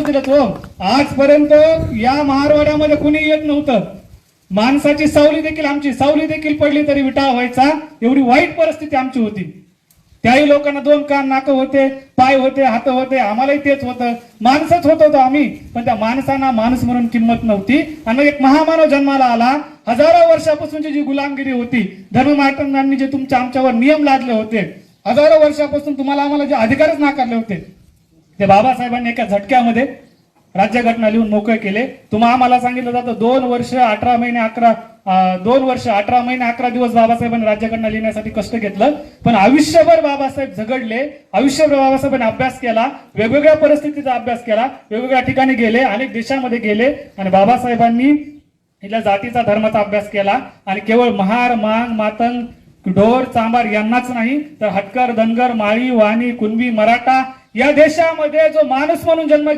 दिलं हो आजपर्यंत या महारवाड्यामध्ये कुणी येत नव्हतं. माणसाची सावली देखील आमची सावली देखील पडली तरी विटाळ व्हायचा. एवढी वाईट परिस्थिती आमची होती. त्याही लोकांना दोन कान नाक होते पाय होते हात होते आम्हालाही तेच होतं. माणसंच होत होतो आम्ही पण त्या माणसांना माणूस म्हणून किंमत नव्हती. आणि मग एक महामानव जन्माला आला. हजारो वर्षापासूनची जी गुलामगिरी होती धर्ममार्तंडांनी जे तुमच्या आमच्यावर नियम लादले होते हजारो वर्षापासून तुम्हाला आम्हाला जे अधिकारच नाकारले होते ते बाबासाहेबांनी एका झटक्यामध्ये राज्यघटना लिहून मोकळे केले. तुम्हा आम्हाला सांगितलं जातं दोन वर्ष अठरा महिने अकरा दोन वर्ष अठरा महिने अकरा दिवस बाबासाहेबांनी राज्यघटना लिहिण्यासाठी कष्ट घेतलं. पण आयुष्यभर बाबासाहेब झगडले आयुष्यभर बाबासाहेबांनी अभ्यास केला वेगवेगळ्या परिस्थितीचा अभ्यास केला वेगवेगळ्या ठिकाणी गेले अनेक देशामध्ये गेले आणि बाबासाहेबांनी इथल्या जातीचा धर्माचा अभ्यास केला आणि केवळ महार मांग मातंग ढोर चांबार यांनाच नाही तर हटकर धनगर माळी वाणी कुणबी मराठा या देशामध्ये जो माणूस म्हणून जन्म